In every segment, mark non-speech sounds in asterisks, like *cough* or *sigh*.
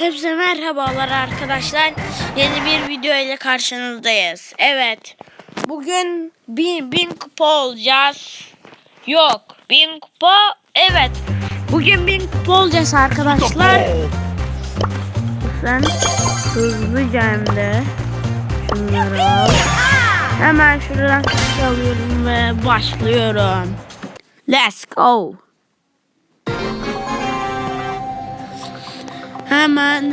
Hepsi merhabalar arkadaşlar. Yeni bir video ile karşınızdayız. Evet. Bugün bin, bin kupa olacağız. Yok. Bin kupa. Evet. Bugün bin kupa olacağız arkadaşlar. Sen hızlıca hem de şunları al. Hemen şuradan alıyorum ve başlıyorum. Let's go. Hemen hemen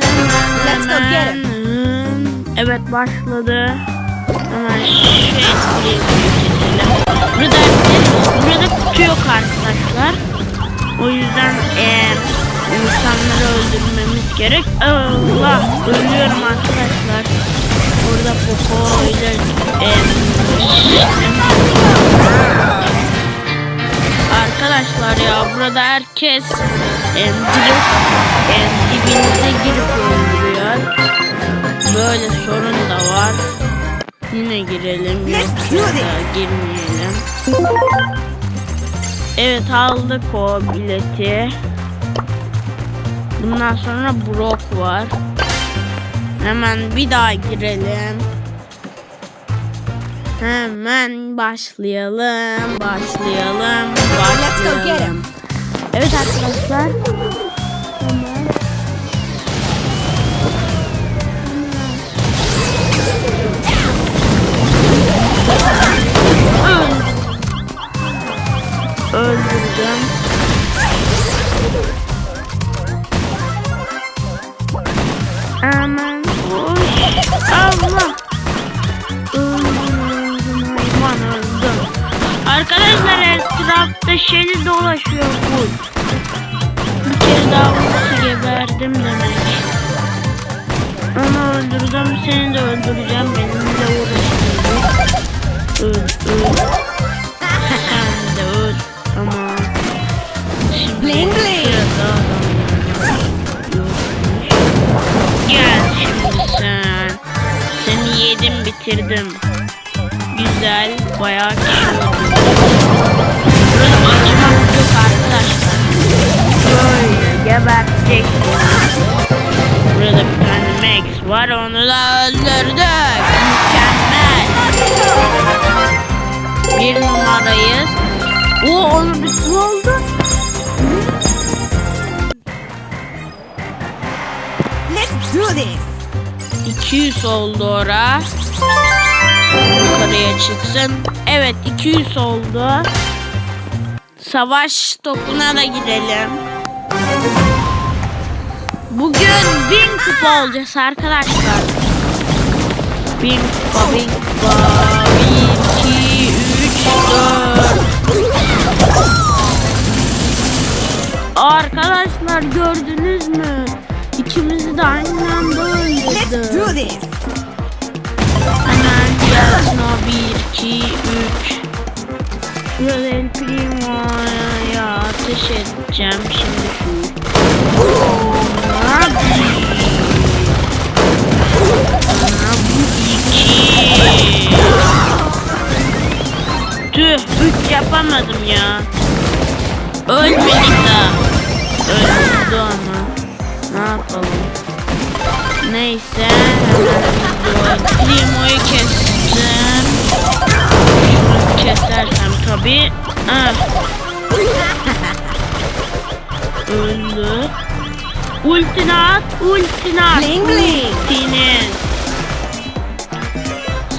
Let's go get hemen. Evet başladı. Hemen şey. Burada, burada kutu yok arkadaşlar. O yüzden eee insanları öldürmemiz gerek. Allah ölüyorum arkadaşlar. Burada Poco ile eee, Arkadaşlar ya burada herkes em, direkt em, dibinize girip öldürüyor. Böyle sorun da var. Yine girelim. Yoksa girmeyelim. Evet aldık o bileti. Bundan sonra Brock var. Hemen bir daha girelim. Hemen başlayalım, başlayalım, başlayalım. Evet arkadaşlar. Öldürdüm. Dolaşıyor bu. Bir kere daha vursa geberdim demek. Onu öldürdüm, seni de öldüreceğim. Benimle uğraşmayın. Öl, öl. *laughs* Sen de öl. Tamam. Şimdi. Gel sen. Seni yedim bitirdim. Güzel, bayağı kişi öldürdüm. Böyle geberteceksin. Burada bir tane Max var onu da öldürdük. Mükemmel. Bir numarayız. O onu bir oldu. Let's do this. 200 oldu ora. Yukarıya çıksın. Evet 200 oldu. Savaş topuna da gidelim. Bugün 1000 kupa olacağız arkadaşlar. 1000 kupa, 1000 kupa. 1, 2, 3, 4. Arkadaşlar gördünüz mü? İkimizi de aynı anda Let's öldürdü. do this. Hemen 1, 2, 3. Burada El Primo'ya ateş edeceğim şimdi şu. İki. Tüh, üç yapamadım ya. Ölmedik daha. Öldürdü ama. Ne yapalım? Neyse. Primo'yu kestim. Kesersem tabii. Ah. *laughs* Öldü. Ultini at, ultini at. Bling bling. Ultini.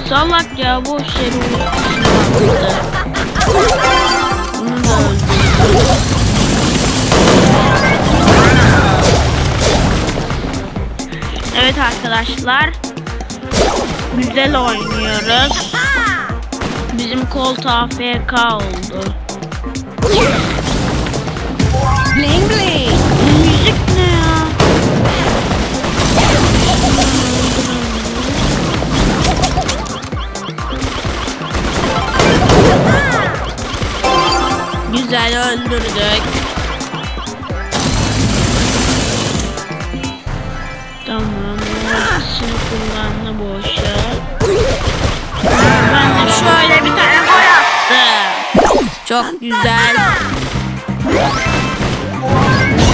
Salak ya boş yere. Bunu da. Evet arkadaşlar. Güzel oynuyoruz. Bizim Colt AFK oldu. Bling bling. Güzel öldürdük. Tamam. Şimdi kullandı boşa. Ben de şöyle bir tane gol attım. Çok güzel.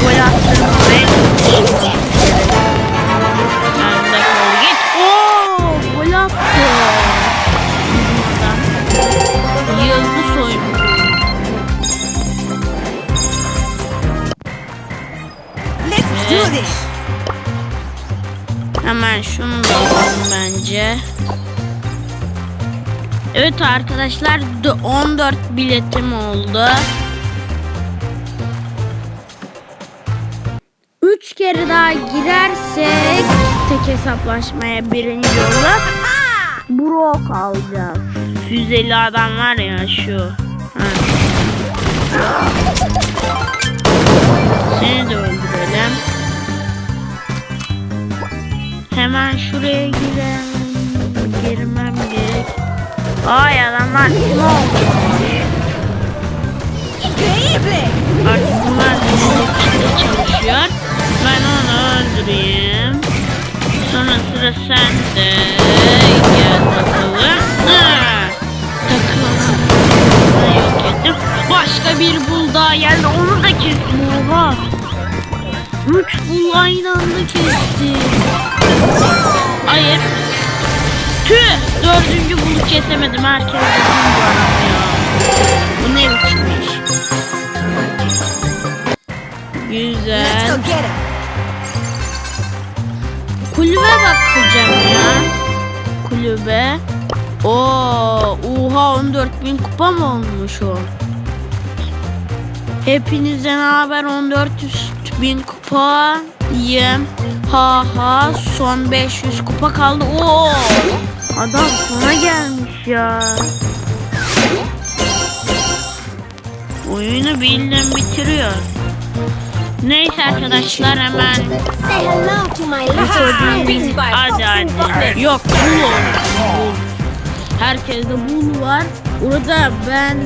Gol attım. Hemen şunu da bence. Evet arkadaşlar d- 14 biletim oldu. 3 kere daha girersek tek hesaplaşmaya birinci olup Brock alacağız. Füzeli adam var ya şu. Ha. Seni de öldürelim. Hemen şuraya girelim. Girmem gerek. Ay adamlar kim oldu? Artık bunlar bizimle çalışıyor. Ben onu öldüreyim. Sonra sıra sende. Gel bakalım. Kesemedim. Herkes de bul var ama ya. Bu ne biçim iş? Let's Güzel. Kulübe bakacağım ya. Kulübe. Oo, oha 14.000 kupa mı olmuş o? Hepinize ne haber 14.000 kupa yem. Ha ha son 500 kupa kaldı. Oo! Adam sona gelmiş ya. Oyunu bildim bitiriyor. Neyse arkadaşlar hemen Hadi hadi. Yok bul bul. Herkeste bul var. Orada ben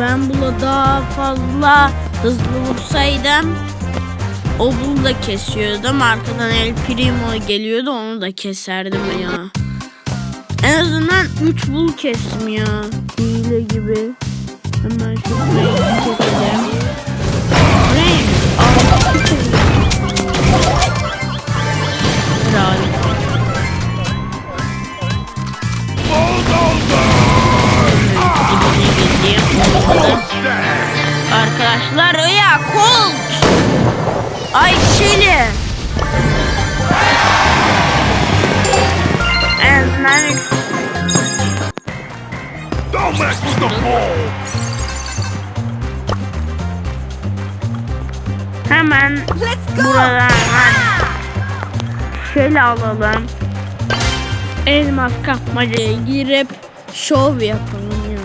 ben bula daha fazla hızlı vursaydım o bulu da kesiyordum. Arkadan El Primo geliyordu onu da keserdim ya. Azından 3 bul kestim ya. Hile gibi. Hemen şu burayı keselim. Burayı mı? Aa, buradan şöyle alalım. Elmas kapmacaya girip şov yapalım ya.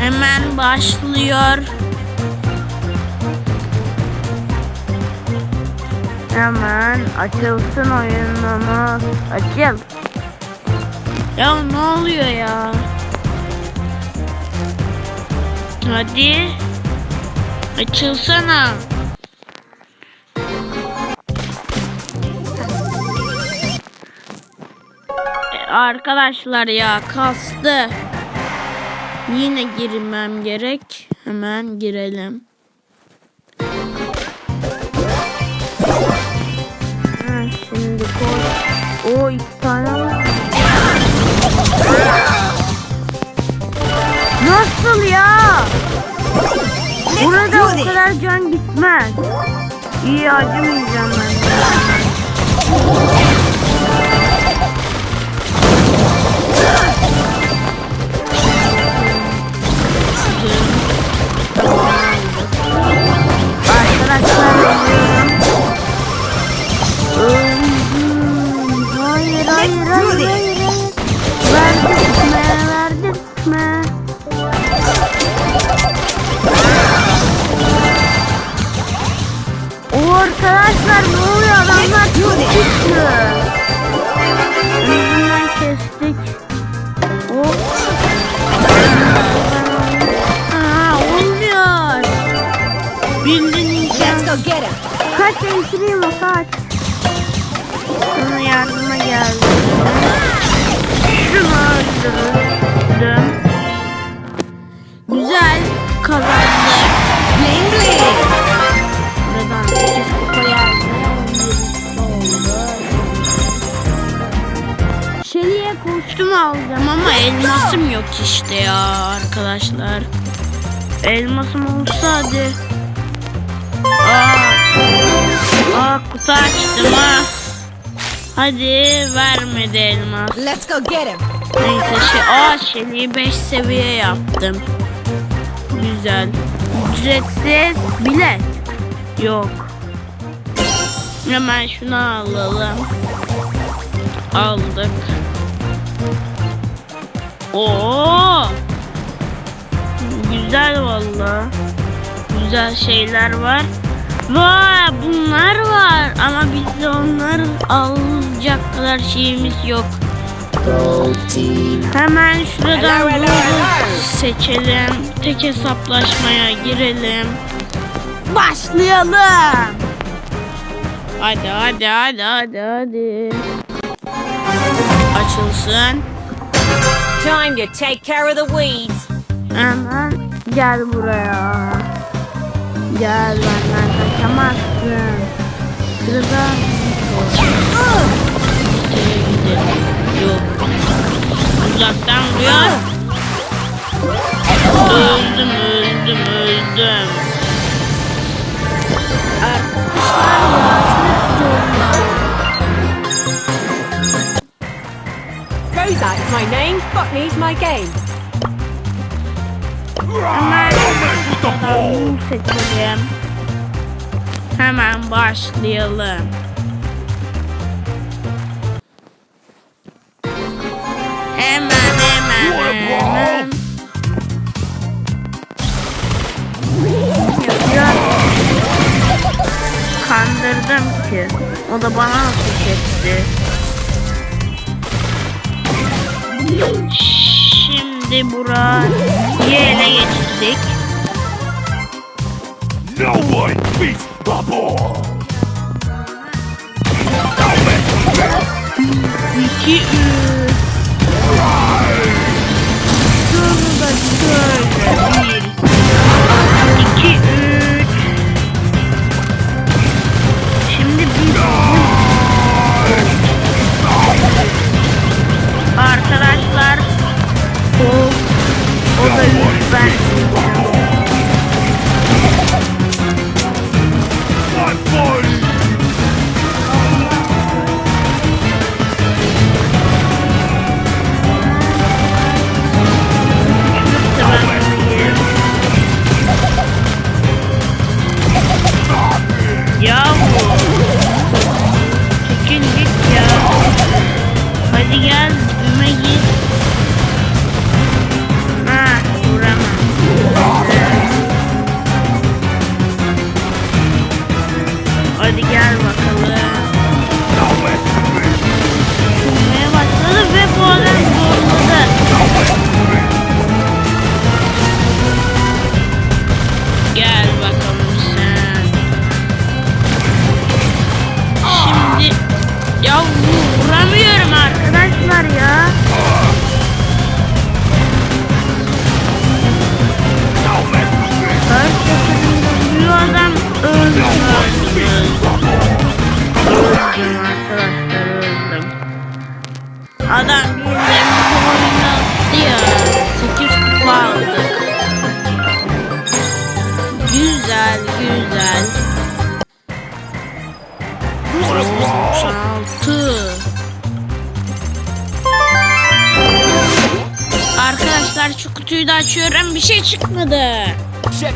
Hemen başlıyor. Hemen açılsın oyunumuz. Açıl. Ya ne oluyor ya? Hadi. Açılsana. E, Arkadaşlar ya kastı. Yine girmem gerek. Hemen girelim. Ha, şimdi koy. O iki tane. Nasıl ya? Burada o kadar can gitmez. İyi acımayacağım ben. Entriyim o kaç. Sana yardıma geldi. Şunu. Güzel kazandık. Bling bling. Buradan 8 kupa geldi. 11 oldu. Şeli'ye kostüm alacağım ama elmasım yok işte ya arkadaşlar. elmasım olsa hadi. Aa, aa kutu açtım ha. Hadi vermedi elmas. Let's go get him. Neyse şey, aa şeyliği 5 seviye yaptım. Güzel. Ücretsiz bilet. Yok. Hemen şunu alalım. Aldık. Oo! Güzel valla. Güzel şeyler var. Vay bunlar var ama bizde onlar alacak kadar şeyimiz yok. Hemen şuradan Google seçelim. Tek hesaplaşmaya girelim. Başlayalım. Hadi hadi hadi hadi hadi. Açılsın. Time to take care of the weeds. Hemen gel buraya. Gel ben ben kaçamazsın. Sırada Yok. My name, Botany's my game. Come. Bunu seçelim. Hemen başlayalım. Hemen hemen hemen. Ya, Kandırdım ki. O da bana ateş etti. Şimdi burayı ele geçirdik. No one beats the ball. Don't mess with me. 2 3 Şunu da şöyle 1 2 3 Şimdi bir Arkadaşlar o o da lütfen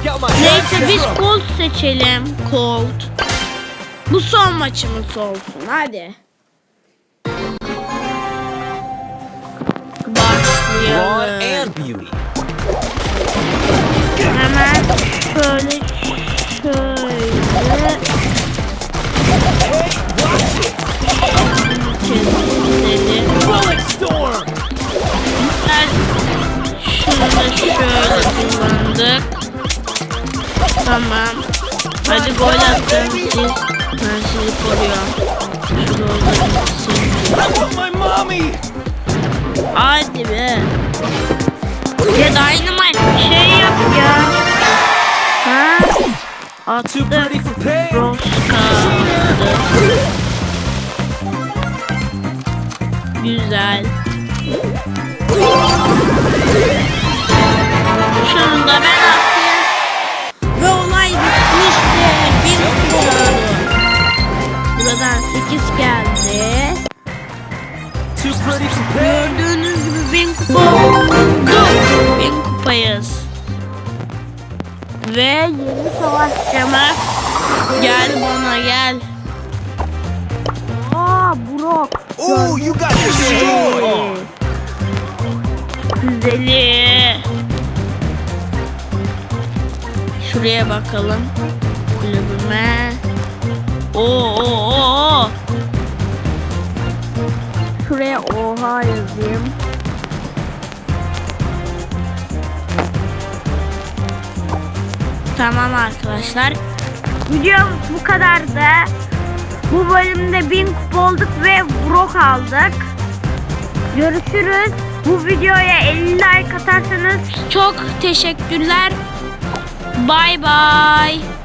Neyse biz Colt seçelim. Colt. Bu son maçımız olsun. Hadi. Başlayalım. Hemen şöyle şöyle şunu da şöyle kullandık. Tamam. Hadi gol attım siz. Ben sizi koruyorum. Mommy. Hadi be. Ya Dynamite bir şey yap ya. Ha? Too Attı. pretty for pain. Roska. Güzel. Şunu da ben 8 geldi. Gördüğünüz gibi bin kupa bin kupayız. Ve yeni savaş Cemal. Gel bana gel. Aa Burak. Oh you got destroyed. Güzeli. Şuraya bakalım. Kulübüme. Oo, oo, Şuraya oha yazayım. Tamam arkadaşlar. Videomuz bu kadardı. Bu bölümde 1000 kupa olduk ve Brock aldık. Görüşürüz. Bu videoya 50 like atarsanız çok teşekkürler. Bay bay.